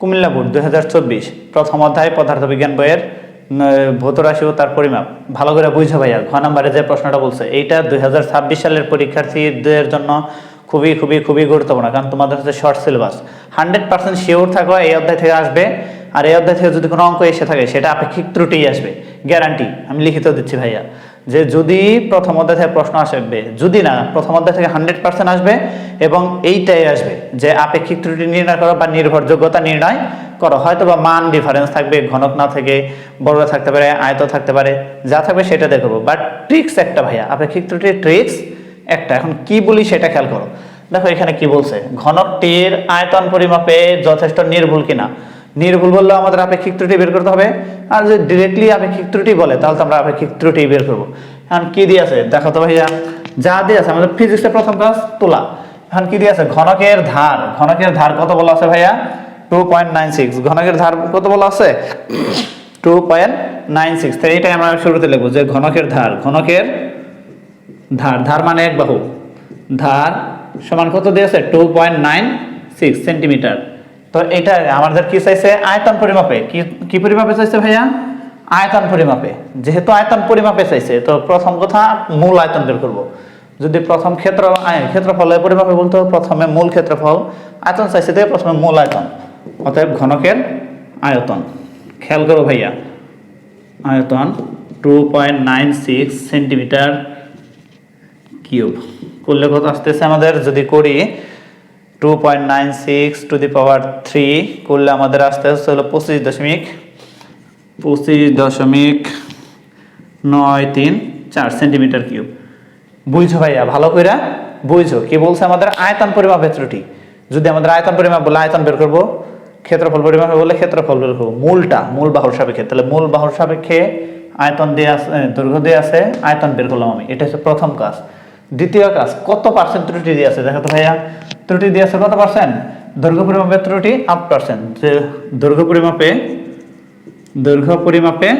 Comilla board, দুই হাজার চব্বিশ, প্রথম অধ্যায় পদার্থবিজ্ঞান বইয়ের ভৌত রাশি ও তার পরিমাপ। ভালো করে বুঝো ভাইয়া, ঘ নম্বরে যে প্রশ্নটা বলছে, এইটা দুই হাজার ছাব্বিশ সালের পরীক্ষার্থীদের জন্য খুবই খুবই খুবই গুরুত্বপূর্ণ, কারণ তোমাদের হচ্ছে short syllabus hundred percent sure থাকো এই অধ্যায় থেকে আসবে, আর এই অধ্যায় থেকে যদি কোনো অঙ্ক এসে থাকে, সেটা আপেক্ষিক ত্রুটিই আসবে। গ্যারান্টি আমি লিখিত দিচ্ছি ভাইয়া। যে যদি প্রথম অধ্যায় থেকে প্রশ্ন আসবে, যদি না, প্রথম অধ্যায় থেকে হান্ড্রেড পার্সেন্ট আসবে এবং এইটাই আসবে যে আপেক্ষিক ত্রুটি নির্ণয় করো বা নির্ভরযোগ্যতা নির্ণয় করো। হয়তো বা মান ডিফারেন্স থাকবে, ঘনক না থেকে বড় থাকতে পারে, আয়ত থাকতে পারে, যা থাকবে সেটা দেখব বাট ট্রিক্স একটা ভাইয়া, আপেক্ষিক ত্রুটির ট্রিক্স একটা। এখন কি বলি সেটা খেয়াল করো। দেখো এখানে কি বলছে, ঘনকটির আয়তন পরিমাপে যথেষ্ট নির্ভুল কিনা। নির্ভুল বললেও আমাদের আপেক্ষিক ত্রুটি বের করতে হবে। আর যদি ডিরেক্টলি আপেক্ষিক ত্রুটি বলে, তাহলে তো আমরা আপেক্ষিক ত্রুটি বের করব। এখন কি দিয়ে আছে? দেখো তো ভাইয়া, যা দিয়ে আছে, আমাদের ফিজিক্সের প্রথম ক্লাস তোলা। এখন কি দিয়ে আছে? ঘনকের ধার। ঘনকের ধার কত বলা আছে ভাইয়া? টু পয়েন্ট নাইন সিক্স ঘনকের ধার কত বলা আছে? টু পয়েন্ট নাইন সিক্স তো এইটাই আমরা শুরুতে লিখব যে ঘনকের ধার ঘনকের ধার। ধার মানে এক বাহু। ধার সমান কত দিয়েছে two point nine six centimetre তো এটা আমাদের কি চাইছে? আয়তন পরিমাপে। কি কি পরিমাপে চাইছে ভাইয়া? আয়তন পরিমাপে। যেহেতু আয়তন পরিমাপে চাইছে, তো প্রথম কথা মূল আয়তন বের করব। যদি প্রথম ক্ষেত্র ক্ষেত্রফলের পরিমাপে বলতো প্রথমে মূল ক্ষেত্রফল, আয়তন চাইছে দিয়ে প্রথমে মূল আয়তন। অতএব ঘনকের আয়তন। খেয়াল করো ভাইয়া। আয়তন two point nine six centimetre cube করলে কত আসতেছে আমাদের? যদি করি two point nine six to the power three করলে আমাদের আসতে আসতে হলো পঁচিশ দশমিক। পঁচিশ দশমিক নয় তিন চার সেন্টিমিটার কিউব। বুঝছ ভাইয়া? ভালো কইরা বুঝছ? কি বলছে আমাদের আয়তন পরিমাপের ত্রুটি যদি আমাদের আয়তন পরিমাপ বলে আয়তন বের করব ক্ষেত্রফল পরিমাপে বলে ক্ষেত্রফল বের করব। মূলটা মূল বাহুর সাপেক্ষে। তাহলে মূল বাহুর সাপেক্ষে আয়তন দিয়ে আছে দৈর্ঘ্য দিয়ে আছে আয়তন বের করলাম আমি। এটা হচ্ছে প্রথম কাজ। দ্বিতীয় কাজ কত পার্সেন্ট ত্রুটি দিয়ে আছে? দেখো তো ভাইয়া। ত্রুটি দিয়ে আছে কত পার্সেন্ট দৈর্ঘ্য পরিমাপের ত্রুটি আট পার্সেন্ট যে দৈর্ঘ্য পরিমাপে দৈর্ঘ্য পরিমাপে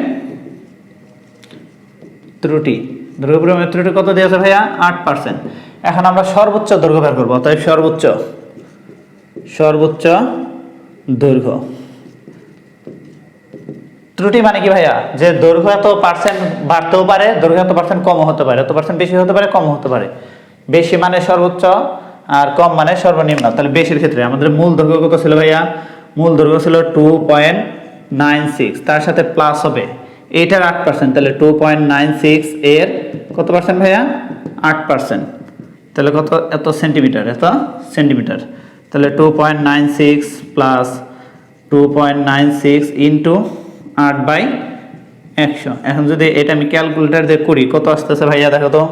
ত্রুটি দৈর্ঘ্য পরিমাপের ত্রুটি কত দিয়েছে ভাইয়া? আট পার্সেন্ট এখন আমরা সর্বোচ্চ দৈর্ঘ্য বের করব তাই সর্বোচ্চ সর্বোচ্চ দৈর্ঘ্য। ত্রুটি মানে কি ভাইয়া? যে দৈর্ঘ্য এত পার্সেন্ট বাড়তেও পারে, দৈর্ঘ্য এত পার্সেন্ট কমও হতে পারে, এত পার্সেন্ট বেশি হতে পারে, কমও হতে পারে। বেশি মানে সর্বোচ্চ আর কম মানে সর্বনিম্ন। তাহলে বেশির ক্ষেত্রে আমাদের মূল দৈর্ঘ্য কত ছিল ভাইয়া? মূল দৈর্ঘ্য ছিল টু পয়েন্ট নাইন সিক্স তার সাথে প্লাস হবে। এইটার আট পার্সেন্ট তাহলে টু পয়েন্ট নাইন সিক্স এর কত পার্সেন্ট ভাইয়া? আট পার্সেন্ট তাহলে কত? এত সেন্টিমিটার এত সেন্টিমিটার তাহলে two point nine six plus two point nine six into আট বাই একশো। এখন যদি এটা আমি ক্যালকুলেটার দিয়ে করি, কত আসতেছে ভাইয়া দেখো তো?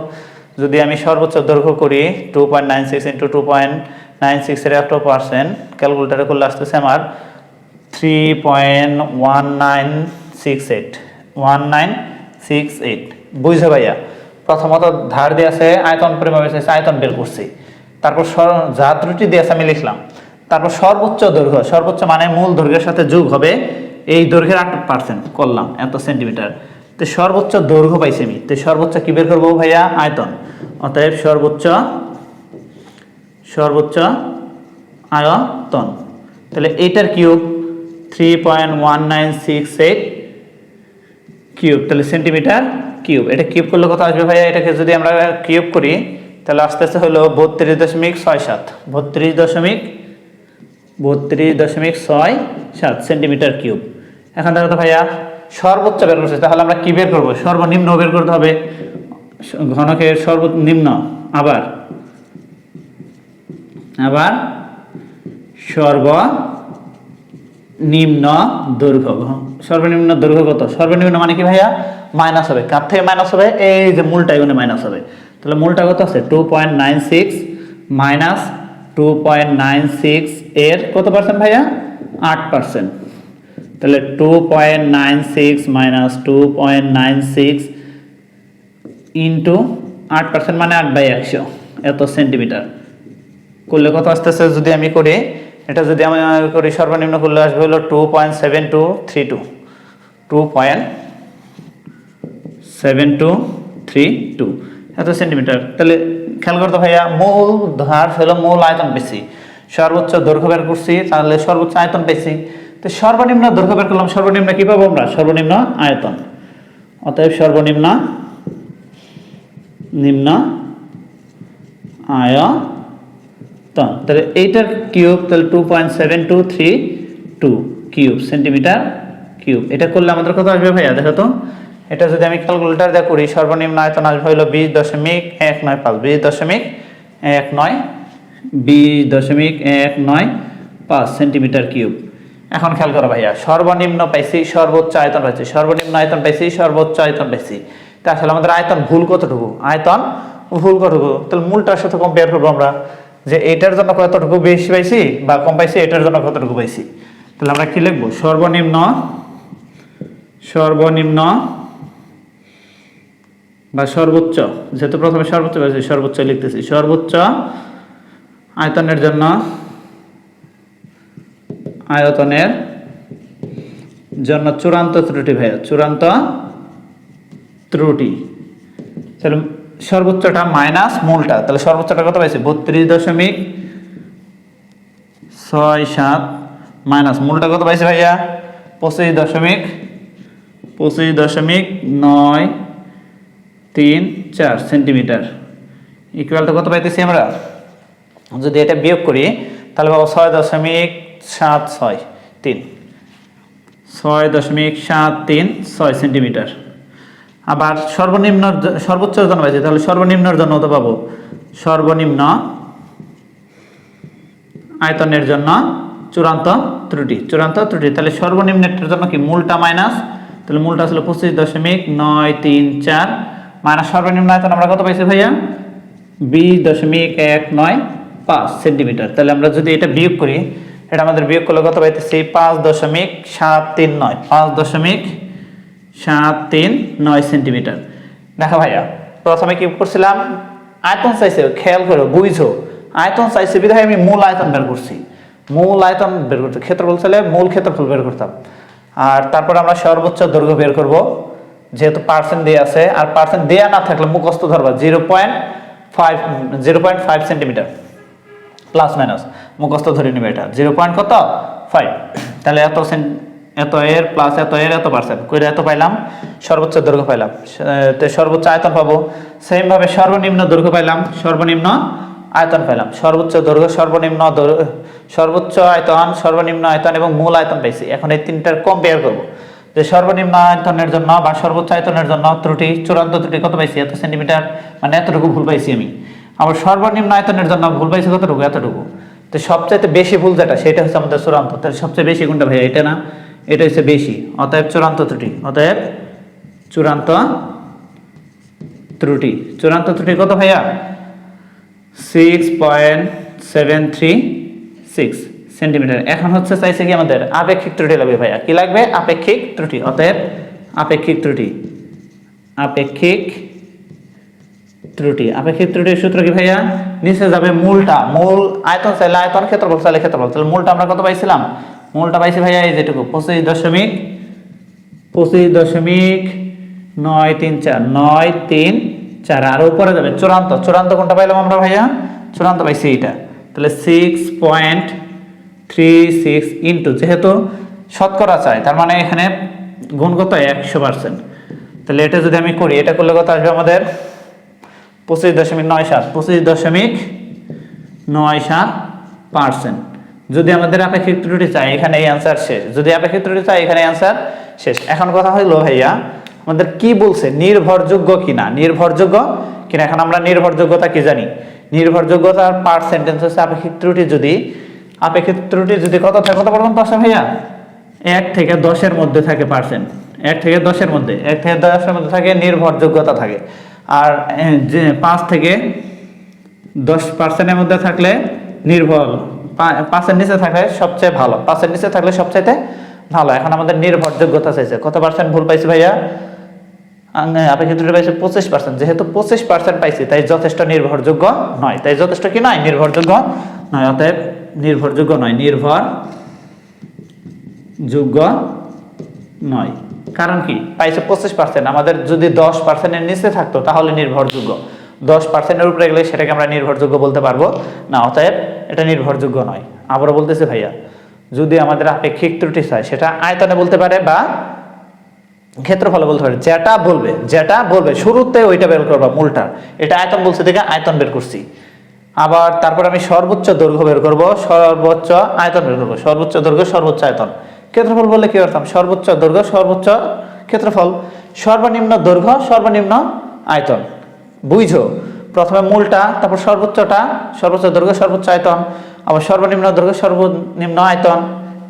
যদি আমি সর্বোচ্চ দৈর্ঘ্য করি two point nine six into two point nine সিক্সের একটা পার্সেন্ট ক্যালকুলেটারে করলে আসতেছে আমার three point one nine six eight one nine six eight বুঝছ ভাইয়া? প্রথমত ধার দিয়ে আছে, আয়তন পরিমাপে চাইছে আয়তন বের করছি। তারপর যা ত্রুটি দিয়ে আছে আমি লিখলাম। তারপর সর্বোচ্চ দৈর্ঘ্য, সর্বোচ্চ মানে মূল দৈর্ঘ্যের সাথে যোগ হবে, এই দৈর্ঘ্যের আট পার্সেন্ট করলাম, এত সেন্টিমিটার তো সর্বোচ্চ দৈর্ঘ্য পাইছি আমি। তো সর্বোচ্চ কি বের করব ভাইয়া? আয়তন। অতএব সর্বোচ্চ সর্বোচ্চ আয়তন। তাহলে এইটার cube three point one nine six eight cube. তাহলে সেন্টিমিটার কিউব। এটা কিউব করলে কত আসবে ভাইয়া? এটাকে যদি আমরা কিউব করি, তাহলে আস্তে আস্তে হলো বত্রিশ দশমিক ছয় সাত। বত্রিশ দশমিক বত্রিশ দশমিক ছয় সাত সেন্টিমিটার কিউব। এখন দেখো ভাইয়া সর্বোচ্চ বের করছে, তাহলে আমরা কি বের করব? সর্বনিম্ন বের করতে হবে। ঘনকের সর্বনিম্ন, আবার। আবার সর্ব নিম্ন দৈর্ঘ্য। সর্বনিম্ন দৈর্ঘ্য কত? সর্বনিম্ন মানে কি ভাইয়া? মাইনাস হবে। কার থেকে মাইনাস হবে? এই যে মূলটা এখানে মাইনাস হবে। তাহলে মূলটা কত আছে? Two point nine six minus two point nine six এর কত পার্সেন্ট ভাইয়া? আট পার্সেন্ট তাহলে two point nine six minus two point nine six into আট পার্সেন্ট মানে আট বাই একশো, এত সেন্টিমিটার করলে কত আসতেছে যদি আমি করি, এটা যদি আমি করি সর্বনিম্ন করলে আসবে হলো two point seven two three two two point seven two three two এত সেন্টিমিটার তাহলে খেয়াল করতো ভাইয়া, মূল ধার হলো মূল আয়তন বেশি সর্বোচ্চ দৈর্ঘ্য বের করছি, তাহলে সর্বোচ্চ আয়তন পেয়েছি। তো সর্বনিম্ন দৈর্ঘ্য বের করলাম, সর্বনিম্ন কি পাবো আমরা? সর্বনিম্ন আয়তন। অতএব সর্বনিম্ন, নিম্ন আয়তন। তাহলে এইটার কিউব, তাহলে two point seven two three two cube, centimetre cube. এটা করলে আমাদের কত আসবে ভাইয়া? দেখো তো, এটা যদি আমি ক্যালকুলেটার দিয়ে করি, সর্বনিম্ন আয়তন আসবে হলো বিশ দশমিক এক নয় পাঁচ। বিশ দশমিক এক নয় বিশ দশমিক এক নয় পাঁচ সেন্টিমিটার কিউব। এখন খেয়াল করো ভাইয়া, সর্বনিম্ন পাইছি, সর্বোচ্চ আয়তন পাইছি, সর্বনিম্ন আয়তন পাইছি, সর্বোচ্চ আয়তন পাইছি। তা আসলে আমাদের আয়তন ভুল কতটুকু? আয়তন ভুল কতটুকু? তাহলে মূলটার সাথে কম্পেয়ার করব আমরা, যে এটার জন্য কতটুকু বেশি পাইছি বা কম পাইছি, এটার জন্য কতটুকু পাইছি। তাহলে আমরা কি লিখব? সর্বনিম্ন সর্বনিম্ন বা সর্বোচ্চ, যেহেতু প্রথমে সর্বোচ্চ পাইছি সর্বোচ্চ লিখতেছি। সর্বোচ্চ আয়তনের জন্য আয়তনের জন্য চূড়ান্ত ত্রুটি, ভাইয়া, চূড়ান্ত ত্রুটি। তাহলে সর্বোচ্চটা মাইনাস মূলটা, তাহলে সর্বোচ্চটা কত পাইছে? বত্রিশ দশমিক ছয় সাত মাইনাস মূলটা কত পাইছে, ভাইয়া? পঁচিশ দশমিক পঁচিশ দশমিক নয় তিন চার সেন্টিমিটার। ইকুয়ালটা কত পাইতেছি আমরা? যদি এটা বিয়োগ করি, তাহলে পাবো ছয় দশমিক সাত ছয় তিন। ছয় দশমিক সাত তিন ছয় সেন্টিমিটার। আবার সর্বনিম্ন সর্বোচ্চ জন্য পাইছি তাহলে সর্বনিম্নর জন্য তো পাবো? সর্বনিম্ন আয়তনের জন্য চূড়ান্ত ত্রুটি চূড়ান্ত ত্রুটি। তাহলে সর্বনিম্নটার জন্য কি মূলটা মাইনাস তাহলে মূলটা ছিল পঁচিশ দশমিক নয় তিন চার। মাইনাস সর্বনিম্ন আয়তন আমরা কত পাইছি ভাইয়া? বিশ দশমিক এক নয় পাঁচ সেন্টিমিটার। তাহলে আমরা যদি এটা বিয়োগ করি এটা আমাদের বিয়োগ করলে কত পাইতেছি? পাঁচ দশমিক সাত তিন নয়। পাঁচ দশমিক সাত তিন নয় সেন্টিমিটার। দেখো ভাইয়া, প্রথমে কি করছিলাম? আয়তন চাইছে, খেয়াল করো, বুঝো। আয়তন চাইছে, বিধায় আমি মূল আয়তন বের করছি। মূল আয়তন বের করছি ক্ষেত্রফল চাইলে মূল ক্ষেত্রফল বের করতাম। আর তারপর আমরা সর্বোচ্চ দৈর্ঘ্য বের করব, যেহেতু পার্সেন্ট দেওয়া আছে। আর পার্সেন্ট দেওয়া না থাকলে মুখস্থ ধরবা zero point five zero point five centimetre plus minus মুখস্থ ধরে নেবে এটা। জিরো পয়েন্ট কত? ফাইভ তাহলে এত এত এর প্লাস এত এর এত পার্সেন্ট করে এত পাইলাম? সর্বোচ্চ দৈর্ঘ্য পাইলাম। সর্বোচ্চ আয়তন পাবো। সেম ভাবে সর্বনিম্ন দৈর্ঘ্য পাইলাম। সর্বনিম্ন আয়তন পাইলাম। সর্বোচ্চ দৈর্ঘ্য, সর্বনিম্ন সর্বোচ্চ আয়তন, সর্বনিম্ন আয়তন এবং মূল আয়তন পাইছি। এখন এই তিনটার কম্পেয়ার করব। যে সর্বনিম্ন আয়তনের জন্য বা সর্বোচ্চ আয়তনের জন্য ত্রুটি, চূড়ান্ত ত্রুটি কত পাইছি? এত সেন্টিমিটার মানে এতটুকু ভুল পাইছি আমি। আবার সর্বনিম্ন আয়তনের জন্য ভুল পাইছি কতটুকু? এতটুকু। তো সবচাইতে বেশি ভুল যেটা, সেটা হচ্ছে আমাদের চূড়ান্ত। তাহলে সবচেয়ে বেশি কোনটা ভাইয়া? এটা না? এটা হচ্ছে বেশি। অতএব চূড়ান্ত ত্রুটি। অতএব চূড়ান্ত ত্রুটি। চূড়ান্ত ত্রুটি কত ভাইয়া? Six point seven three six centimetre এখন হচ্ছে চাইছে কি আমাদের? আপেক্ষিক ত্রুটি লাগবে ভাইয়া। কি লাগবে? আপেক্ষিক ত্রুটি। অতএব আপেক্ষিক ত্রুটি। আপেক্ষিক ত্রুটি আপেক্ষিক ত্রুটির সূত্র কি ভাইয়া? নিচে যাবে মূলটা, মূল আয়তন চাইলে আয়তন, ক্ষেত্রফল চাইলে ক্ষেত্রফল। তাহলে মূলটা আমরা কত পাইছিলাম? মূলটা পাইছি ভাইয়া এই যেটুকু, পঁচিশ দশমিক পঁচিশ দশমিক নয় তিন চার, নয় তিন চার, আর উপরে যাবে চূড়ান্ত। চূড়ান্ত কোনটা পাইলাম আমরা ভাইয়া? চূড়ান্ত পাইছি এইটা। তাহলে six point three six into যেহেতু শতকরা চাই, তার মানে এখানে গুণ কত একশো পার্সেন্ট তাহলে এটা যদি আমি করি, এটা করলে কত আসবে আমাদের? পঁচিশ দশমিক নয় সাত, পঁচিশ দশমিক নয় সাত পার্সেন্ট। যদি আমাদের আপেক্ষিক ত্রুটি চাই, এখানে এই অ্যান্সার শেষ। যদি আপেক্ষিক ত্রুটি চাই, এখানে অ্যান্সার শেষ। এখন কথা হলো ভাইয়া, আমাদের কি বলছে? নির্ভরযোগ্য কিনা? নির্ভরযোগ্য কিনা? এখন আমরা নির্ভরযোগ্যতা কি জানি? নির্ভরযোগ্যতার পার সেন্টেন্স হচ্ছে আপেক্ষিক ত্রুটি যদি, আপেক্ষিক ত্রুটি যদি কত থাকে? কত পর্যন্ত আসে, ভাইয়া? এক থেকে দশের মধ্যে থাকে পার্সেন্ট এক থেকে দশের মধ্যে। এক থেকে দশের মধ্যে থাকে, নির্ভরযোগ্যতা থাকে। আর যে পাঁচ থেকে দশ পার্সেন্টের মধ্যে থাকলে নির্ভর পাঁচের নিচে থাকলে সবচেয়ে ভালো। পাঁচের নিচে থাকলে সবচাইতে ভালো। এখন আমাদের নির্ভরযোগ্যতা চাইছে কত পার্সেন্ট ভুল পাইছি ভাইয়া? আং- আপেক্ষিক ত্রুটি পাইছে পঁচিশ পার্সেন্ট যেহেতু পঁচিশ পার্সেন্ট পাইছি, তাই যথেষ্ট নির্ভরযোগ্য নয়। তাই যথেষ্ট কি নয়? নির্ভরযোগ্য নয়। অতএব নির্ভরযোগ্য নয়। নির্ভর যোগ্য নয়। কারণ কি? পাইছে পঁচিশ পার্সেন্ট আমাদের যদি দশ পার্সেন্টের নিচে থাকতো, তাহলে নির্ভরযোগ্য। দশ পার্সেন্টের উপরে গেলে সেটাকে আমরা নির্ভরযোগ্য বলতে পারব। না, অতএব এটা নির্ভরযোগ্য নয়। আবারও বলতেছি ভাইয়া, যদি আমাদের আপেক্ষিক ত্রুটি চায় সেটা আয়তনে বলতে পারে বা ক্ষেত্রফলে বলতে পারে। যেটা বলবে যেটা বলবে, শুরুতে ওইটা বের করবা, মূলটা। এটা আয়তন বলছে দেখে আয়তন বের করছি। আবার তারপর আমি সর্বোচ্চ দৈর্ঘ্য বের করব, সর্বোচ্চ আয়তন বের করব। সর্বোচ্চ দৈর্ঘ্য, সর্বোচ্চ আয়তন। ক্ষেত্রফল বললে কি অর্থাৎ সর্বোচ্চ দৈর্ঘ্য, সর্বোচ্চ ক্ষেত্রফল, সর্বনিম্ন দৈর্ঘ্য, সর্বনিম্ন আয়তন। বুঝো? প্রথমে মূলটা, তারপর সর্বোচ্চটা, সর্বোচ্চ দৈর্ঘ্য, সর্বোচ্চ আয়তন, আবার সর্বনিম্ন দৈর্ঘ্য, সর্বনিম্ন আয়তন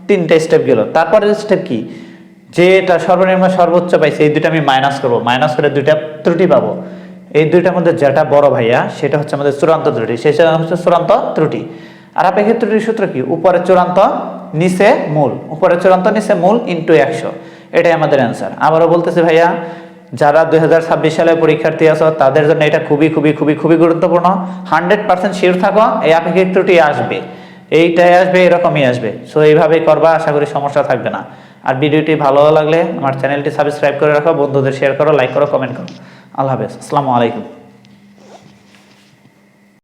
তিনটা স্টেপ গেল। তারপরের স্টেপ কি? যেটা সর্বনিম্ন, সর্বোচ্চ পাইছে, এই দুটো আমি মাইনাস করব। মাইনাস করে দুইটা ত্রুটি পাবো। এই দুইটার মধ্যে যেটা বড় ভাইয়া, সেটা হচ্ছে আমাদের চূড়ান্ত ত্রুটি। সেটা হচ্ছে চূড়ান্ত ত্রুটি। আর আপেক্ষিক ত্রুটির সূত্র কি? উপরে চূড়ান্ত, নিচে মূল। উপরে চূড়ান্ত, নিচে মূল ইন্টু একশো। এটাই আমাদের অ্যান্সার আবারও বলতেছি ভাইয়া, যারা দু হাজার ছাব্বিশ সালে পরীক্ষার্থী আছো, তাদের জন্য এটা খুবই খুবই খুবই খুবই গুরুত্বপূর্ণ। হান্ড্রেড পার্সেন্ট শিওর থাকো, এই আপেক্ষিক ত্রুটি আসবে। এইটাই আসবে, এরকমই আসবে। সো এইভাবেই করবা, আশা করি সমস্যা থাকবে না। আর ভিডিওটি ভালো লাগলে আমার চ্যানেলটি সাবস্ক্রাইব করে রাখো, বন্ধুদের শেয়ার করো লাইক করো কমেন্ট করো। আল্লাহ হাফেজ। আসসালামু আলাইকুম।